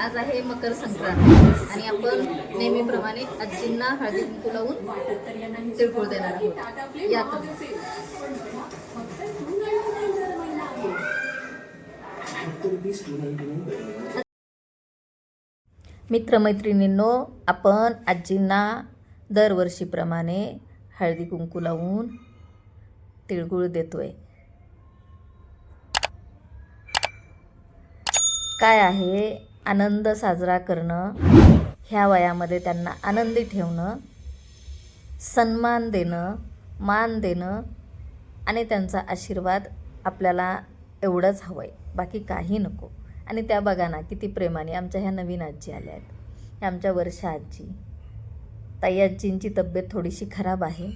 आज आहे मकर संक्रांत. आणि आपण नेहमीप्रमाणे आजींना हळदी कुंकू लावून तिळगुळ देणार आहोत. यात मित्रमैत्रिणींनो आपण आजींना दरवर्षीप्रमाणे हळदी कुंकू लावून तिळगुळ देतोय. काय आहे? आनंद साजरा करणं ह्या वयामध्ये त्यांना आनंदी ठेवणं सन्मान देणं मान देणं आणि त्यांचा आशीर्वाद आपल्याला एवढंच हवं आहे बाकी काही नको. आणि त्या बघा ना किती प्रेमाने आमच्या ह्या नवीन आजी आल्या आहेत. ह्या आमच्या वर्षा आजी. ताई आजींची तब्येत थोडीशी खराब आहे.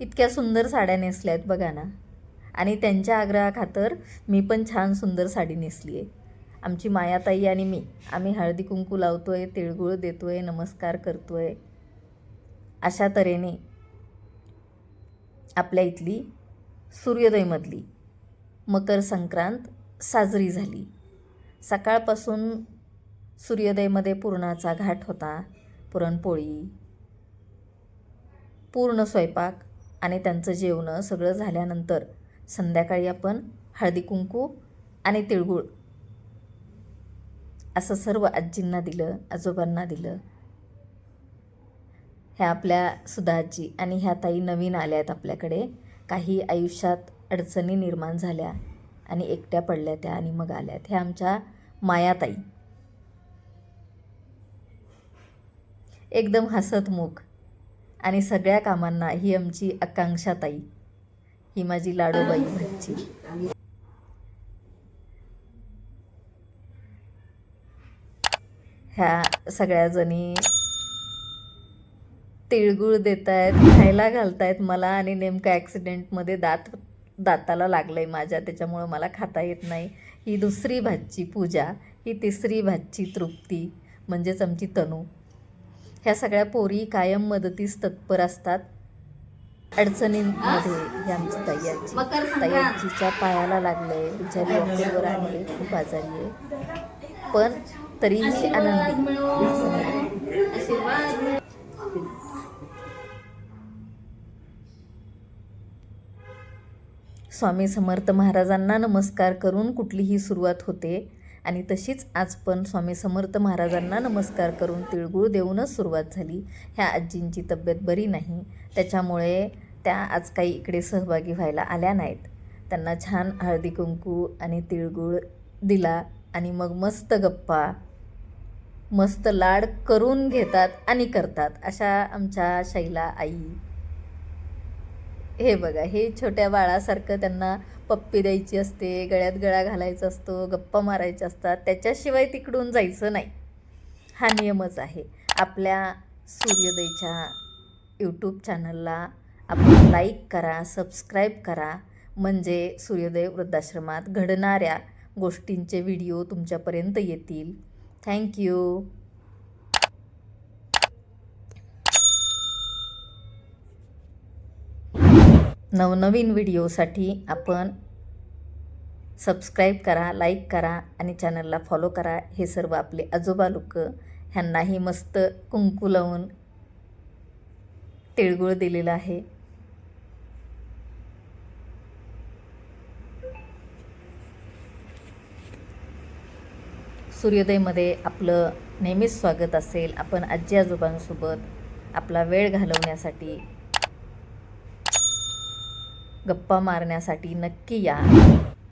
इतक्या सुंदर साड्या नेसल्या आहेत बघा ना. आणि त्यांच्या आग्रहाखातर मी पण छान सुंदर साडी नेसली आहे आमची मायाताई आणि मी. आम्ही हळदी कुंकू लावतोय तिळगुळ आहे नमस्कार करतो आहे अशा तऱ्हेने आपल्या इथली सूर्योदयमधली मकर संक्रांत साजरी झाली. सकाळपासून सूर्योदयमध्ये पुरणाचा घाट होता पुरणपोळी पूर्ण स्वयंपाक आणि त्यांचं जेवणं सगळं झाल्यानंतर संध्याकाळी आपण हळदी कुंकू आणि तिळगुळ असं सर्व आजींना दिलं आजोबांना दिलं. ह्या आपल्या सुधाजी आणि ह्या ताई नवीन आल्या आहेत आपल्याकडे. काही आयुष्यात अडचणी निर्माण झाल्या आणि एकट्या पडल्या त्या आणि मग आल्यात. ह्या आमच्या मायाताई. एकदम हसतमुख आणि सगळ्या कामांना ही आमची आकांक्षा ताई ही माझी लाडोबाई भाची ह्या सगळ्याजणी तिळगुळ देत आहेत खायला घालतायत मला आणि नेमकं ॲक्सिडेंटमध्ये दात दाताला लागलं आहे माझ्या त्याच्यामुळं मला खाता येत नाही. ही दुसरी भाजची पूजा ही तिसरी भाजची तृप्ती म्हणजेच आमची तनू. ह्या सगळ्या पोरी कायम मदतीस तत्पर असतात. अडचणींमध्ये ही आमची ताई आजी पायाला लागलं बिचारी ऑफिसवर खूप आजारी आहे. पण तरीही आनंदी. आशीर्वाद स्वामी समर्थ महाराजांना नमस्कार करून कुठलीही सुरुवात होते. आणि तशीच आज पण स्वामी समर्थ महाराजांना नमस्कार करून तिळगुळ देऊनच सुरुवात झाली. ह्या आजींची तब्येत बरी नाही. त्याच्यामुळे त्या आज काही इकडे सहभागी व्हायला आल्या नाहीत. त्यांना छान हळदी कुंकू आणि तिळगुळ दिला आणि मग मस्त गप्पा मस्त लाड करून घेतात आणि करतात. अशा आमच्या शैला आई. हे बघा हे छोट्या बाळासारखं त्यांना पप्पी द्यायची असते गळ्यात गळा घालायचा असतो गप्पा मारायच्या असतात. त्याच्याशिवाय तिकडून जायचं नाही. हा नियमच आहे. आपल्या सूर्योदयच्या यूट्यूब चॅनलला आपण लाईक करा सबस्क्राईब करा. म्हणजे सूर्योदय वृद्धाश्रमात घडणाऱ्या गोष्टींचे व्हिडिओ तुमच्यापर्यंत येतील. थँक्यू नवनवीन व्हिडिओसाठी आपण सबस्क्राईब करा लाईक करा आणि चॅनलला फॉलो करा. हे सर्व आपले आजोबा लोक ह्यांनाही मस्त कुंकू लावून तिळगुळ दिलेलं आहे. सूर्योदयमध्ये आपलं नेहमीच स्वागत असेल. आपण आजी आजोबांसोबत आपला वेळ घालवण्यासाठी गप्पा मारण्यासाठी नक्की या.